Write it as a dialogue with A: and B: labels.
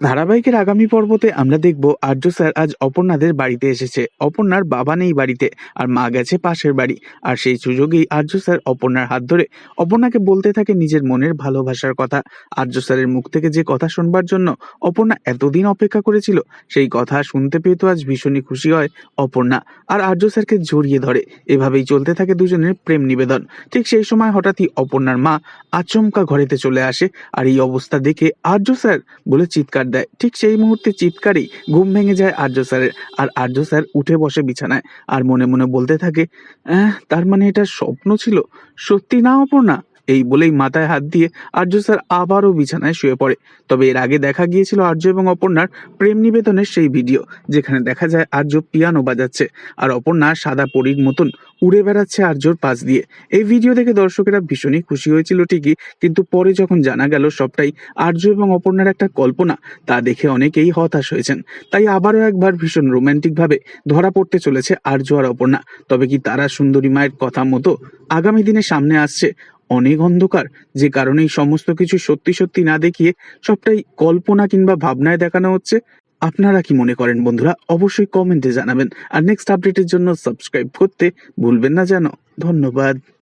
A: ধারাবাহিকের আগামী পর্বতে আমরা দেখব আর্য স্যার আজ অপর্ণাদের বাড়িতে এসেছে। অপর্ণার বাবা নেই বাড়িতে, আর মা গেছে পাশের বাড়ি। আর সেই সুযোগেই আর্য স্যার অপর্ণার হাত ধরে অপর্ণাকে বলতে থাকে নিজের মনের ভালোবাসার কথা। আর্য স্যারের মুখ থেকে যে কথা শুনবার জন্য অপর্ণা এতদিন অপেক্ষা করেছিল, সেই কথা শুনতে পেয়ে তো আজ ভীষণই খুশি হয় অপর্ণা। আর আর্য স্যারকে জড়িয়ে ধরে। এভাবেই চলতে থাকে দুজনের প্রেম নিবেদন। ঠিক সেই সময় হঠাৎই অপর্ণার মা আচমকা ঘরেতে চলে আসে। আর এই অবস্থা দেখে আর্য স্যার বলে চিৎকার দেয়। ঠিক সেই মুহূর্তে চিৎকারেই ঘুম ভেঙে যায় আর্য স্যারের। আর আর্য স্যার উঠে বসে বিছানায় আর মনে মনে বলতে থাকে "আহ, তার মানে এটা স্বপ্ন ছিল? সত্যি না অপর্ণা? এই বলেই মাথায় হাত দিয়ে আর্য স্যার আবারও বিছানায় শুয়ে পড়ে। তবে এর আগে দেখা গিয়েছিল আর্য এবং অপর্ণার প্রেম নিবেদনের সেই ভিডিও, যেখানে দেখা যায় আর্য পিয়ানো বাজাচ্ছে আর অপর্ণা সাদা পরীর মতন উড়ে বেড়াচ্ছে আর্যর পাশ দিয়ে। এই ভিডিও দেখে দর্শকেরা ভীষণই খুশি হয়েছিল ঠিকই, কিন্তু পরে যখন জানা গেল সবটাই আর্য এবং অপর্ণার একটা কল্পনা, তা দেখে অনেকেই হতাশ হয়েছেন। তাই আবারও একবার ভীষণ রোমান্টিক ভাবে ধরা পড়তে চলেছে আর্য আর অপর্ণা। তবে কি তারা সুন্দরী মায়ের কথা মতো আগামী দিনে সামনে আসছে অনেক অন্ধকার, যে কারণে সমস্ত কিছু সত্যি সত্যি না দেখিয়ে সবটাই কল্পনা কিংবা ভাবনায় দেখানো হচ্ছে। আপনারা কি মনে করেন বন্ধুরা? অবশ্যই কমেন্টে জানাবেন। আর নেক্সট আপডেটের জন্য সাবস্ক্রাইব করতে ভুলবেন না যেন। ধন্যবাদ।